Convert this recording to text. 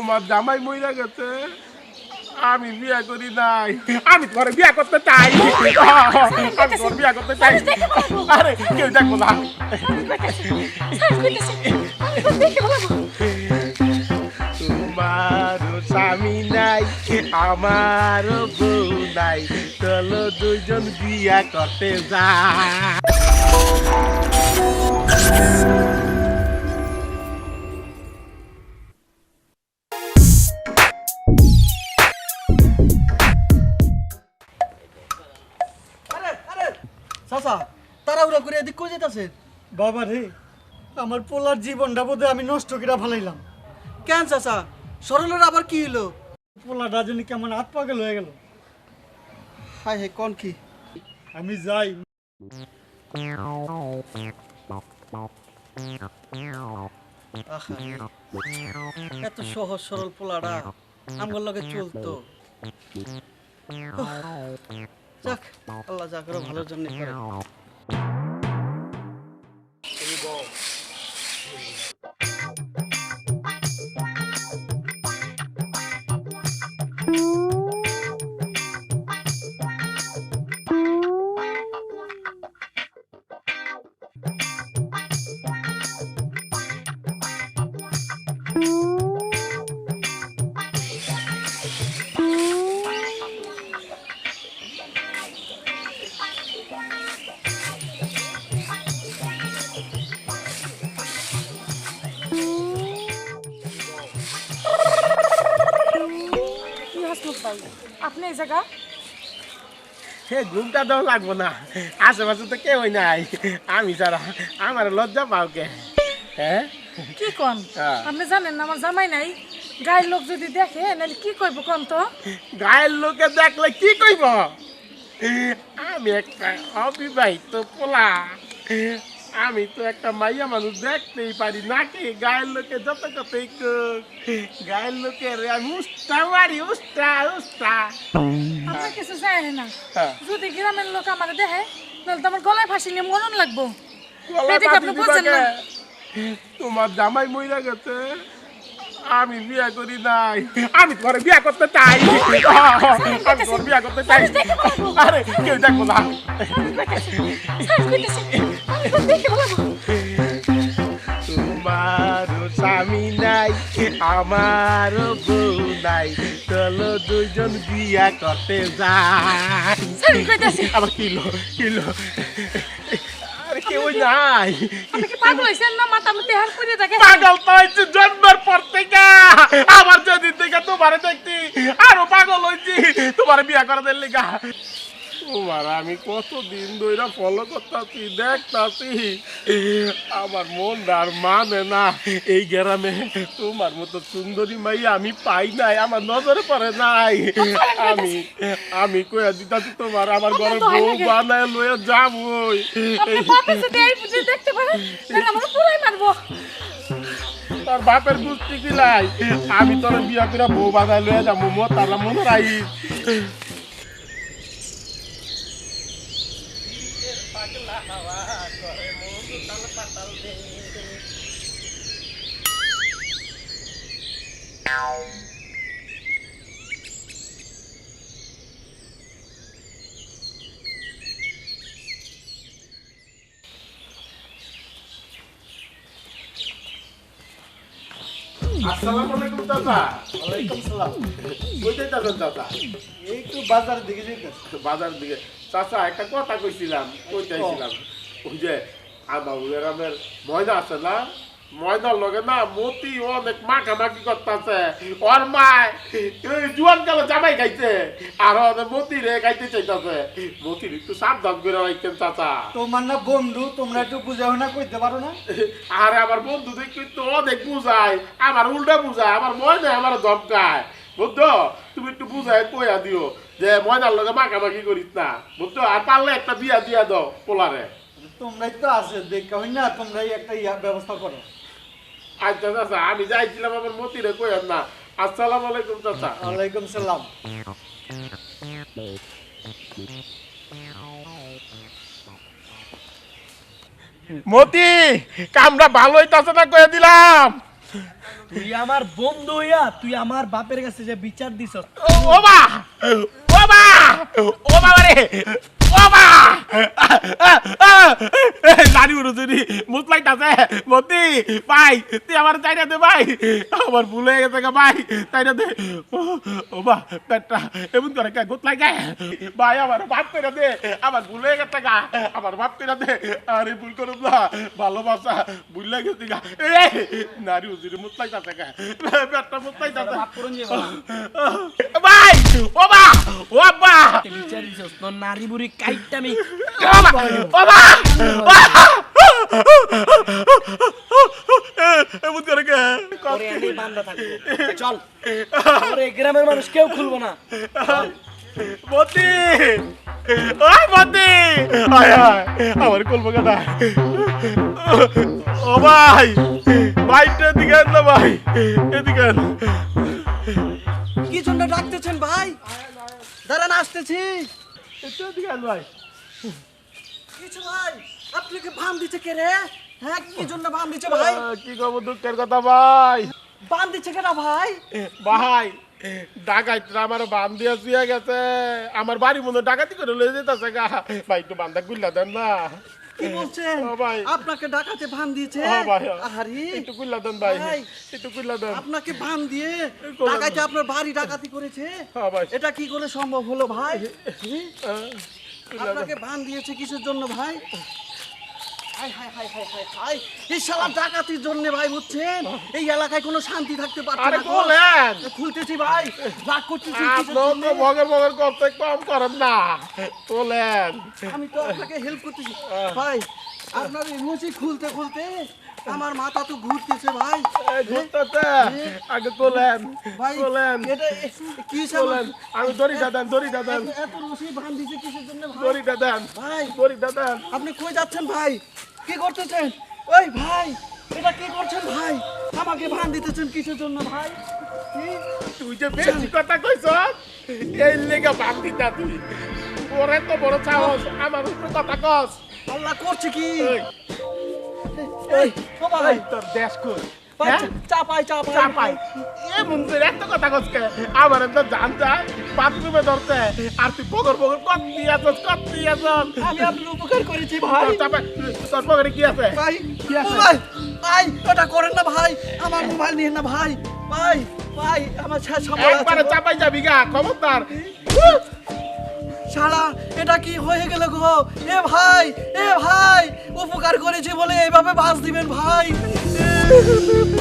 তোমার জামাই মইরা গেছে। আমি বিয়া করি নাই। আমি তোমার বিয়া করতে চাই। আমি তোমার বিয়া করতে চাই। আরে কেউ দেখব না। তোমার স্বামী নাই আমার বউ নাই। চলো দুইজন বিয়া করতে যা করে এদিক কই যেতেছে বাবা রে আমার পোলার জীবনটা বোধহয় আমি নষ্ট করে ফেলাইলাম। কেন চাচা? সরলের আবার কি হলো পোলাটা জানি কেমন হাত পাগল হয়ে গেল। হাই হাই কোন কি? আমি যাই। এত সহজ সরল পোলাটা আমার লগে চলতো। যাক আল্লাহ যা করে ভালোর জন্য করে। ভাই আপনি এই জায়গা? ঘুমটা দেওয়া লাগবো না। আশেপাশে তো কেউই নাই। আমি ছাড়া আমার লজ্জা পাও কে? হ্যাঁ? কি কন? হ্যাঁ। আপনি জানেন না আমার জামাই নাই। গায়ের লোক যদি দেখে নাহলে কি কইব কন তো? গায়ের লোকে দেখলে কি কইব? আমি একটা অবিবাহিত পোলা। আমি তো একটা মাইয়া মানুষ দেখতেই পারি নাকি গায়ের লোকে যত কথাই গায়ের লোকের আমি উস্তা মারি উস্তা উস্তা আমার কিছু যায় না। হ্যাঁ। যদি গ্রামের লোক আমার দেখে তাহলে তো আমার গলায় ফাঁসি নিয়ে মরণ লাগবো? তোমার জামাই মইরা গেছে। আমি বিয়া করি নাই। আমি তোমার বিয়া করতে চাই। আমি তোমার বিয়া করতে চাই। আরে কেউ দেখব না। তোমার স্বামী নাই আমার বউ নাই। চলো দুইজন বিয়া করতে যাই। আবার কিলো কিলো আরে কেউ নাই। আপনি কি পাগল হয়েছেন না মাথা মধ্যে হার করে থাকে। পাগল তো জন্মের পর থেকে। আবার যদি থেকে তোমারে দেখতি আরও পাগল হয়েছি তোমার বিয়া করে দিল লিগা। তোমার আমি কতদিন ধরে ফলো করতেছি দেখতাছি। আমার মন আর মানে না। এই গ্রামে তোমার মতো সুন্দরী মাই আমি পাই নাই আমার নজরে পড়ে নাই। আমি আমি কইয়া দিতাছি তোমার আমার ঘরে বউ? বানায় লয়ে যাবই। তোর বাপের গুষ্টি কিলাই আমি তোর বিয়া করে বউ বাজায় লয়ে যাব মো তারা মনে রাই আসসালামু আলাইকুম চাচা। ওয়ালাইকুম সালাম। কই যাইতাছেন চাচা। এই একটু বাজারের দিকে যেতেছে বাজার দিকে। চাচা একটা কথা কইছিলাম কই চাইছিলাম ওই যে আমার গ্রামের ময়দা আছে না? ময়দার লগে না মতি অনেক মাখামাখি করতেছে। ওর মা এই জুয়ান কালো জামাই খাইছে। আর মতি রে খাইতে চাইতেছে। মতির একটু সাবধান করে রাখছেন চাচা। তোমার না বন্ধু তোমরা একটু বুঝাও না কইতে পারো না? আরে আমার বন্ধু কিন্তু অনেক বুঝায়। আমার উল্টা বুঝায় আমার ময়না আমার ধমকায় বুঝছ? তুমি একটু বুঝায় কইয়া দিও যে ময়নার লগে মাখামাখি করিস না। বুঝছ? আর পারলে একটা বিয়া দিয়া দাও পোলারে। তোমরাই তো আছে দেখা হই না তোমরাই একটা ইয়া ব্যবস্থা করো। আচ্ছা চাচা আমি যাইছিলাম আমার মতিরে কইয়ার না। আসসালামু আলাইকুম চাচা। ওয়ালাইকুম সালাম। মতি কামটা ভালোই তাছে না কয়ে দিলাম? তুই আমার বন্ধু হইয়া তুই আমার বাপের কাছে যে বিচার দিছ ও- ওবা ওবা ও বাবা রে ওবা নারী উড়ুচুরি আছে মতি ভাই তুই আমার চাইনা দে ভাই। আমার ভুল হয়ে গেছে গা ভাই দে। ও বা পেটটা এমন করে কে গুতলাই গে ভাই আমার বাপ করে দে। আমার ভুল হয়ে গেছে গা। আমার বাপ করে দে। আরে ভুল করব না। ভালোবাসা ভুল লাগে গেছে গা। এ নারী উড়ুচুরি মুসলাইট আছে গা পেটটা আছে ভাই। ও বা দিছ তোর নারী বুড়ি কাইটটা আমি বাবা বাবা এমন করে কে করে আমি বান্দা থাকব। চল। গ্রামের মানুষ কেউ খুলবো না। মতি! ওই মতি! আয় আয় আমার কলবো কেনা? ও ভাই ভাইটা এদিকে আন না ভাই এদিকে আন। কি জন্য ডাকতেছেন ভাই? দাঁড়ান আসতেছি। ভাই। কিছু ভাই আপনাকে ভাম দিচ্ছে কে রে? হ্যাঁ কি জন্য ভাম ভাই? কি কব দুঃখের কথা ভাই? বান দিচ্ছে কেনা ভাই? ভাই ডাকাইতরা আমার বাম দিয়া শুয়ে গেছে। আমার বাড়ি মনে ডাকাতি করে লয়ে যেতেছে গা। ভাই একটু বান্দা গুল্লা দেন না। কি বলছেন? আপনাকে ডাকাতে ভান দিয়েছে? হ্যাঁ ভাই একটু গুল্লা দেন ভাই। ভাই। একটু গুল্লা দেন। আপনাকে ভান দিয়ে ডাকাতে আপনার বাড়ি ডাকাতি করেছে? হ্যাঁ এটা কি করে সম্ভব হলো ভাই? দেন। আপনাকে ভান দিয়েছে কিসের জন্য ভাই? হাই হাই হাই হাই হাই হাই এই শালা ডাকাতির জন্য ভাই বুঝছেন? এই এলাকায় কোনো শান্তি থাকতে পারছে না বলেন। খুলতেছি ভাই রাগ করতেছি আপনার বগর বগর করতে কম করেন না। বলেন। আমি তো আপনাকে হেল্প করতেছি। ভাই আপনার খুলতে খুলতে আমার মাথা তো ঘুরতেছে ভাই। ঘুরতেছে। আগে তোলেন ভাই তোলেন। এটা কি তোলেন। আমি দড়িটা দেন দড়িটা দেন। এত- রশি কিসের জন্য ভাই? দড়িটা দেন। ভাই দড়িটা দেন। আপনি কই যাচ্ছেন ভাই? কি করতেছেন? ওই ভাই এটা কি করছেন ভাই? আমাকে ভান দিতেছেন কিসের জন্য ভাই? তুই যে বেশি কথা কইছ এই লেগে ভান দিতা তুই। ওরে তো বড় সাহস আমার উপর কথা কস। আল্লাহ করছে কি? এই ও ভাই। তোর দেশ কই? চাপাই চাপাই। চাপাই। এ এত কথা কসকে আমার তো জান যায় বাথরুমে ধরতে আর তুই পগর পগর কত দিয়ে আছস কত দিয়ে আছস। আমি আপনার উপকার করেছি ভাই। চাপাই তোর পকেটে কি আছে? ভাই কি আছে? ভাই ভাই ওটা করেন না ভাই। আমার মোবাইল নিয়ে না ভাই। ভাই ভাই আমার শেষ সময় একবারে চাপাই যাবি গা খবরদার। শালা এটা কি হয়ে গেল গো? এ ভাই এ ভাই উপকার করেছি বলে এইভাবে বাস দিবেন ভাই। Boop, boop, boop.